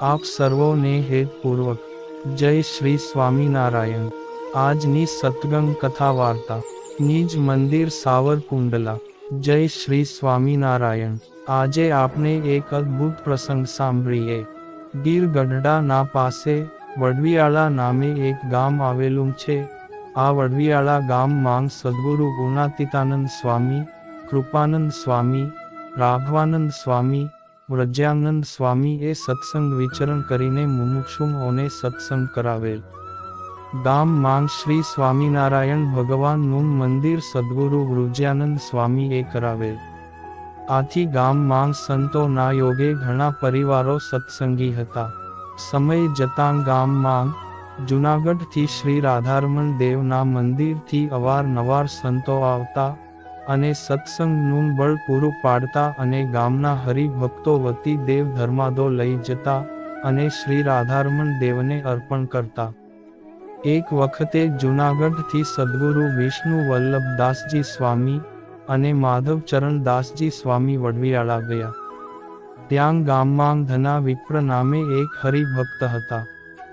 આપ સર્વોને હેતપૂર્વક જય શ્રી સ્વામિનારાયણ. આજની સતગંગ કથા વાર્તા નિજ મંદિર સાવરકુંડલા. જય શ્રી સ્વામિનારાયણ. આજે આપણે એક અદ્ભુત પ્રસંગ સાંભળીએ. ગીર ગઢડાના પાસે વડવિયાળા નામે એક ગામ આવેલું છે. આ વડવિયાળા ગામમાં સદગુરુ ગુણાતીતાનંદ સ્વામી, કૃપાનંદ સ્વામી, રાઘવાનંદ સ્વામી વ્રજ્યાનંદ સ્વામી એ સત્સંગ વિચરણ કરીને મુમુક્ષુઓને સત્સંગ કરાવેલ. ગામમાં શ્રી સ્વામિનારાયણ ભગવાનનું મંદિર સદગુરુ વૃજ્યાનંદ સ્વામી એ કરાવેલ. આથી ગામમાં સંતોના યોગે ઘણા પરિવારો સત્સંગી હતા. સમય જતાં ગામમાં જૂનાગઢથી શ્રી રાધારમણ દેવના મંદિરથી અવારનવાર સંતો આવતા અને સત્સંગનું બળ પૂરું પાડતા અને ગામના હરિભક્તો વતી દેવ ધર્માદો લઈ જતા અને શ્રી રાધારમણ દેવને અર્પણ કરતા. એક વખતે જૂનાગઢથી સદગુરુ વિષ્ણુ વલ્લભદાસજી સ્વામી અને માધવચરણ દાસજી સ્વામી વડવીયાળા ગયા. ત્યાં ગામમાં ધના વિપ્ર નામે એક હરિભક્ત હતા.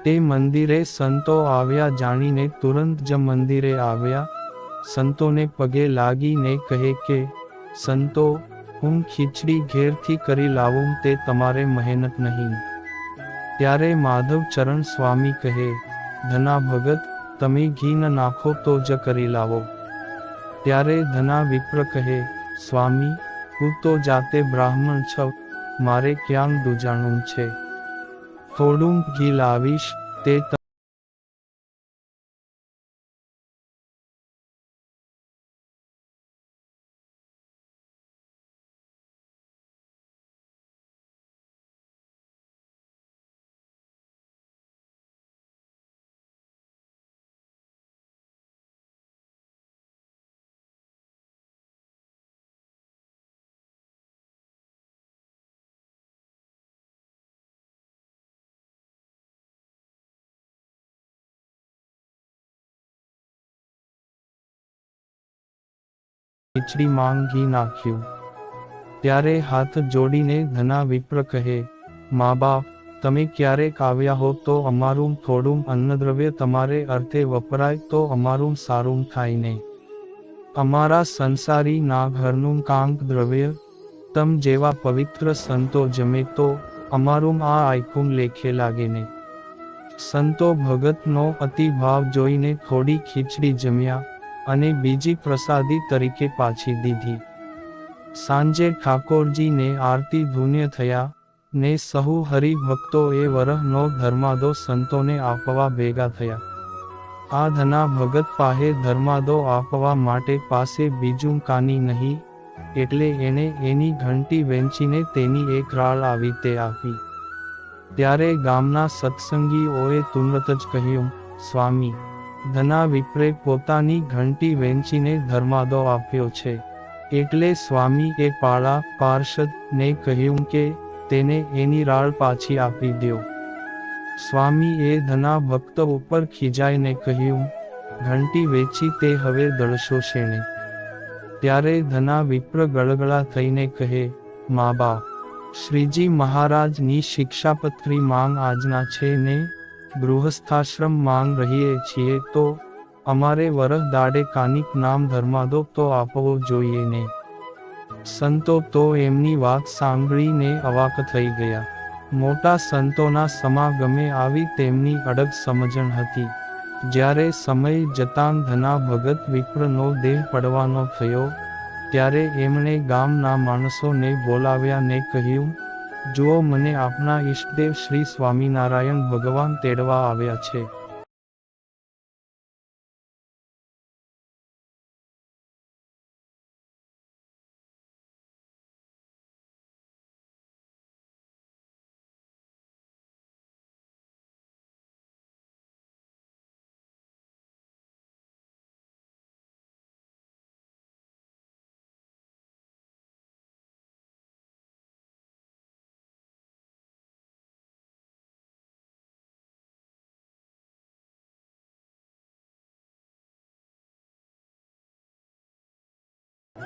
તે મંદિરે સંતો આવ્યા જાણીને તુરંત જ મંદિરે આવ્યા સંતોને પગે લાગીને કહે કે, સંતો, હું ખીચડી ઘેરથી કરી લાવું તે તમારે મહેનત નહીં. ત્યારે માધવ ચરણ સ્વામી કહે, ધના ભગત, તમે ઘી ન નાખો તો જ કરી લાવો. ત્યારે ધના વિપ્ર કહે, સ્વામી, હું તો જાતે બ્રાહ્મણ છવ મારે ક્યાં દુજાણું છે? થોડું ઘી લાવીશ, તે ખીચડી માંગ નાખ્યું. ત્યારે હાથ જોડીને ધના વિપ્ર કહે, મા બાપ, તમે ક્યારેક આવ્યા હો તો અમારું થોડું અન્નદ્રવ્ય તમારે અર્થે વપરાય તો અમારું સારું થાય ને અમારા સંસારી ના ઘરનું કાંક દ્રવ્ય, તમ જેવા પવિત્ર સંતો જમે તો અમારું આ આયકું લેખે લાગે ને સંતો ભગતનો અતિભાવ જોઈને થોડી ખીચડી જમ્યા. અને બીજી પ્રસાદી તરીકે પાછી દીધી. સાંજે ઠાકોરજીને આરતી ધૂન્ય થયા, ને સહુ હરિભક્તોએ વરહનો ધર્માદો સંતોને આપવા ભેગા થયા. આ ધના ભગત પાહે ધર્માદો આપવા માટે પાસે બીજું કાની નહીં, એટલે એણે એની ઘંટી વેંચીને તેની એક રાળ આવી તે આપી. ત્યારે ગામના સત્સંગીઓએ તુરત જ કહ્યું, સ્વામી ધના વિપ્રે પોતાની ઘંટી વેંચીને ધર્માદો આપ્યો છે. એટલે સ્વામી એ પાળા પાર્ષદ ને કહ્યું કે તેને એની રાળ પાછી આપી દ્યો. સ્વામી એ ધના ભક્ત ઉપર ખીજાઈને કહ્યું, ઘંટી વેચી તે હવે દળશો શેણે. ત્યારે ધના વિપ્ર ગળગળા થઈને કહે, મા બાપ, શ્રીજી મહારાજની શિક્ષાપત્રી માંગ આજના છે ને? ગૃહસ્થાશ્રમ માંગ રહીએ છીએ તો અમારે વરહ દાડે કાનિક નામ ધર્માદો તો આપવો જોઈએ ને. સંતો તો એમની વાત સાંભળીને અવાક થઈ ગયા. મોટા સંતોના સમાગમે આવી તેમની અડગ સમજણ હતી. જ્યારે સમય જતાં ધના ભગત વિપ્રનો દેહ પડવાનો થયો, ત્યારે એમણે ગામના માણસોને બોલાવ્યા ને કહ્યું જુઓ મને આપના ઈષ્ટદેવ શ્રી સ્વામિનારાયણ ભગવાન તેડવા આવ્યા છે.